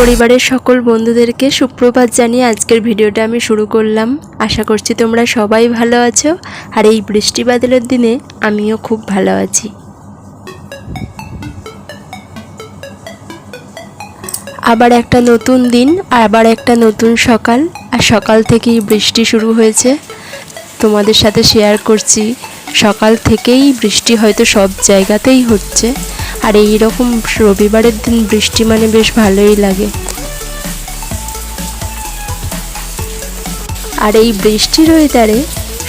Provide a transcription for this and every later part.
পরিবারের সকল বন্ধুদেরকে সুপ্রভাত জানিয়ে আজকের ভিডিওটা আমি শুরু করলাম। আশা করছি তোমরা সবাই ভালো আছো আর এই বৃষ্টি বাদলের দিনে আমিও খুব ভালো আছি। আবার একটা নতুন দিন, আবার একটা নতুন সকাল, আর সকাল থেকেই বৃষ্টি শুরু হয়েছে। তোমাদের সাথে শেয়ার করছি, সকাল থেকেই বৃষ্টি হয়তো সব জায়গাতেই হচ্ছে। আর এই রকম রবিবারের দিন বৃষ্টি মানে বেশ ভালোই লাগে। আর এই বৃষ্টির ওয়েদারে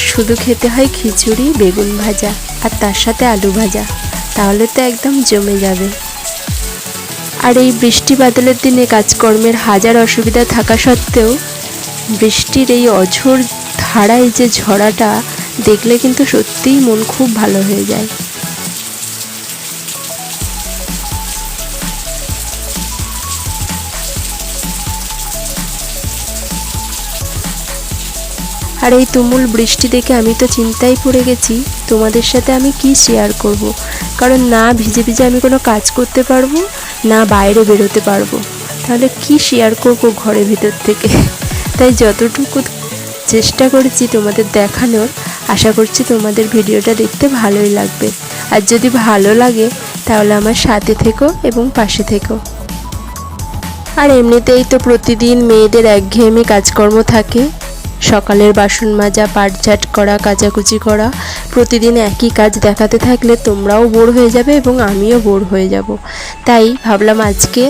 শুধু খেতে হয় খিচুড়ি, বেগুন ভাজা আর তার সাথে আলু ভাজা। তাহলে তো একদম জমে যাবে। আর এই বৃষ্টি বাদলের দিনে কাজকর্মের হাজার অসুবিধা থাকা সত্ত্বেও বৃষ্টির এই অঝোর ধারায় যে ঝরাটা দেখলে কিন্তু সত্যিই মন খুব ভালো হয়ে যায়। আর এই তুমুল বৃষ্টি দেখে আমি তো চিন্তায় পড়ে গেছি, তোমাদের সাথে আমি কি শেয়ার করব। কারণ না ভিজে ভিজে আমি কোনো কাজ করতে পারব, না বাইরে বেরোতে পারব। তাহলে কি শেয়ার করব ঘরের ভিতর থেকে? তাই যতটুকু চেষ্টা করেছি তোমাদের দেখানোর, আশা করছি তোমাদের ভিডিওটা দেখতে ভালোই লাগবে। আর যদি ভালো লাগে, তাহলে আমার সাথে থেকো এবং পাশে থেকো। আর এমনিতেই তো প্রতিদিন মেয়েদের একঘেয়েমি কাজকর্ম থাকে সকালের বাসন মাজা, পাটঝাট করা, কাচাকুচি করা, প্রতিদিন একই কাজ দেখাতে থাকলে তোমরাও বোর হয়ে যাবে এবং আমিও বোর হয়ে যাব। তাই ভাবলাম আজকে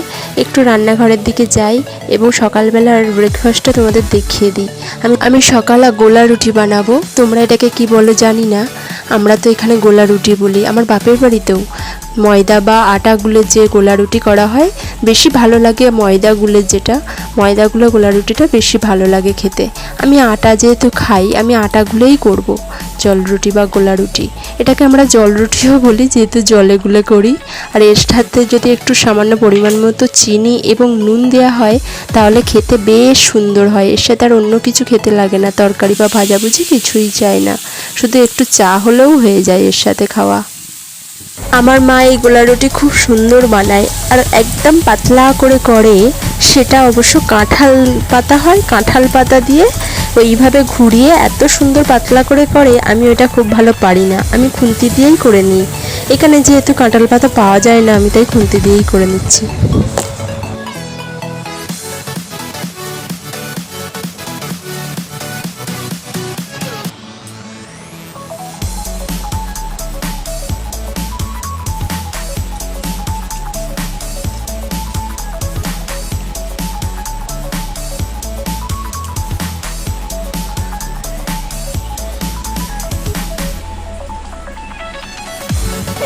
একটু রান্নাঘরের দিকে যাই এবং সকালবেলার ব্রেকফাস্টটা তোমাদের দেখিয়ে দিই। আমি আমি সকালে গোলা রুটি বানাবো। তোমরা এটাকে কি বলো জানি না। আমরা তো এখানে গোলা রুটি বলি। আমার বাপের বাড়িতেও ময়দা বা আটা গুলের যে গোলা রুটি করা হয়, বেশি ভালো লাগে ময়দা গুলের যেটা। ময়দা গুলো গোলা রুটিটা বেশি ভালো লাগে খেতে। আমি আটা যেহেতু খাই, আমি আটাগুলোই করব জল রুটি বা গোলা রুটি এটাকে আমরা জল রুটিও বলি, যেহেতু জলে গুলে করি। আর এর সাথে যদি একটু সামান্য পরিমাণ মতো চিনি এবং নুন দেওয়া হয়, তাহলে খেতে বেশ সুন্দর হয়। এর সাথে আর অন্য কিছু খেতে লাগে না, তরকারি বা ভাজাভুজি কিছুই চাই না। শুধু একটু চা হলেও হয়ে যায় এর সাথে খাওয়া। আমার মা এই গোলা রুটি খুব সুন্দর বানায় আর একদম পাতলা করে করে, সেটা অবশ্য কাঁঠাল পাতা হয়, কাঁঠাল পাতা দিয়ে ওইভাবে ঘুরিয়ে এত সুন্দর পাতলা করে করে, আমি ওটা খুব ভালো পারি না। আমি খুন্তি দিয়েই করে নিই। এখানে যেহেতু কাঁঠাল পাতা পাওয়া যায় না, আমি তাই খুন্তি দিয়েই করে নিচ্ছি।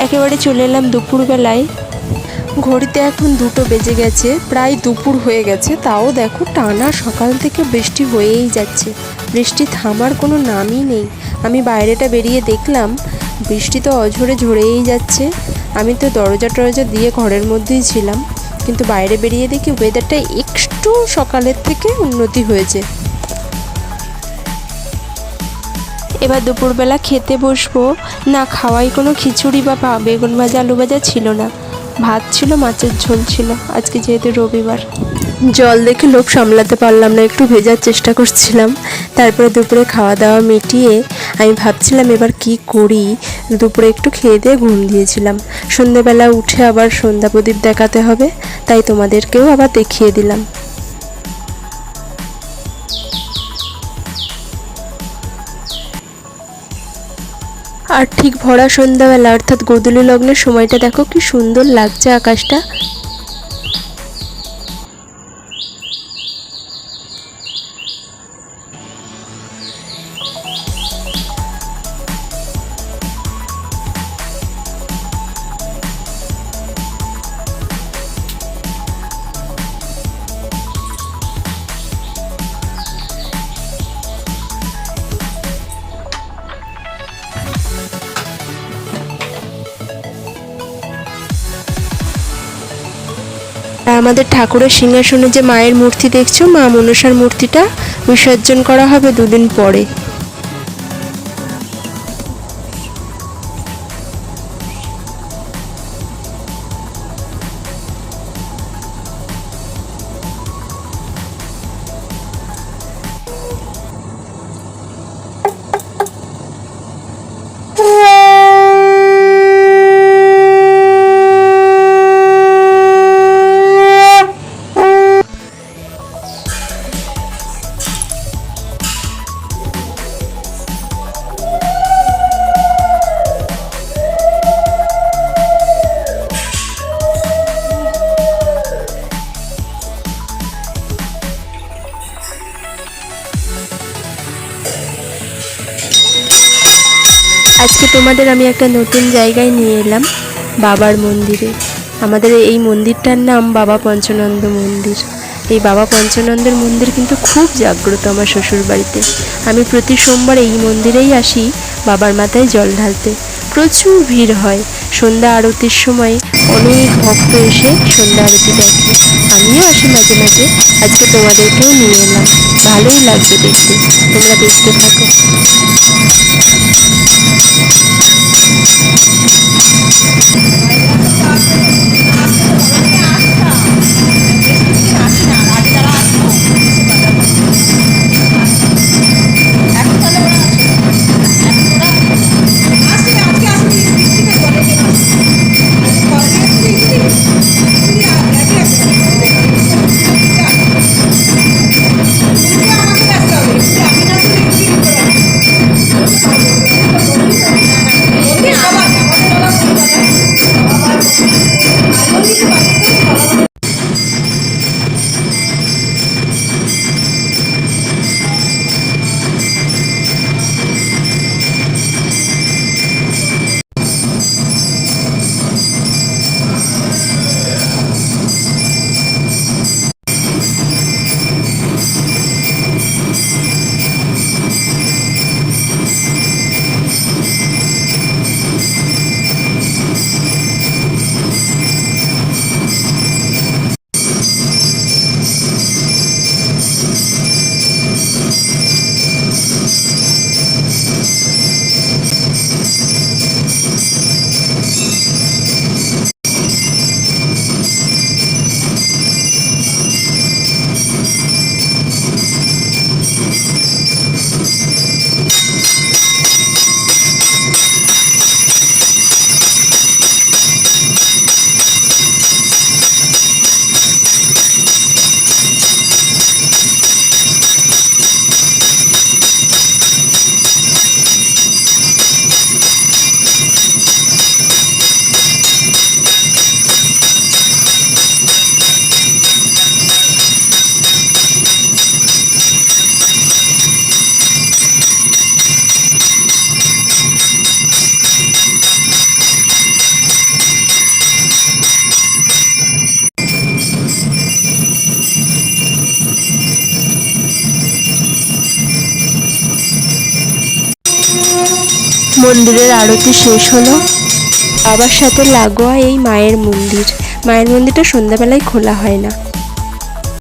একেবারে চলে এলাম দুপুরবেলায়। ঘড়িতে এখন দুটো বেজে গেছে, প্রায় দুপুর হয়ে গেছে, তাও দেখো টানা সকাল থেকে বৃষ্টি হয়েই যাচ্ছে। বৃষ্টি থামার কোনো নামই নেই। আমি বাইরেটা বেরিয়ে দেখলাম, বৃষ্টি তো অঝরে ঝরেই যাচ্ছে। আমি তো দরজা টরজা দিয়ে ঘরের মধ্যেই ছিলাম, কিন্তু বাইরে বেরিয়ে দেখি ওয়েদারটা একটু সকালের থেকে উন্নতি হয়েছে। এবার দুপুরবেলা খেতে বসবো। না, খাওয়াই কোনো খিচুড়ি বা বেগুন ভাজা, আলু ভাজা ছিল না। ভাত ছিল, মাছের ঝোল ছিল। আজকে যেহেতু রবিবার। জল দেখে লোভ সামলাতে পারলাম না, একটু ভেজার চেষ্টা করছিলাম। তারপরে দুপুরে খাওয়া দাওয়া মিটিয়ে আমি ভাবছিলাম এবার কি করি। দুপুরে একটু খেয়ে দিয়ে ঘুম দিয়েছিলাম। সন্ধেবেলা উঠে আবার সন্ধ্যা প্রদীপ দেখাতে হবে, তাই তোমাদেরকেও আবার দেখিয়ে দিলাম। আর ঠিক ভরা সন্ধ্যাবেলা অর্থাৎ গোধূলি লগ্নের সময়টা দেখো কি সুন্দর লাগছে আকাশটা। আমাদের ঠাকুরের সিংহাসনে যে মায়ের মূর্তি দেখছ, মা মনসার মূর্তিটা বিসর্জন করা হবে দুদিন পরে। আজকে তোমাদের আমি একটা নতুন জায়গায় নিয়ে এলাম, বাবার মন্দিরে। আমাদের এই মন্দিরটার নাম বাবা পঞ্চানন্দ মন্দির। এই বাবা পঞ্চানন্দের মন্দির কিন্তু খুব জাগ্রত আমার শ্বশুর বাড়িতে আমি প্রতি সোমবার এই মন্দিরেই আসি বাবার মাথায় জল ঢালতে। প্রচুর ভিড় হয়। সন্ধ্যা আরতির সময় অনেক ভক্ত এসে সন্ধ্যা আরতি দেখে। আমিও আসি মাঝে মাঝে। আজকে তোমাদেরকেও নিয়ে এলাম। ভালোই লাগবে দেখতে। তোমরা দেখতে থাকো। মন্দিরের আরতি শেষ হলো। বাবার সাথে লাগোয়া এই মায়ের মন্দির। মায়ের মন্দিরটা সন্ধ্যাবেলায় খোলা হয় না।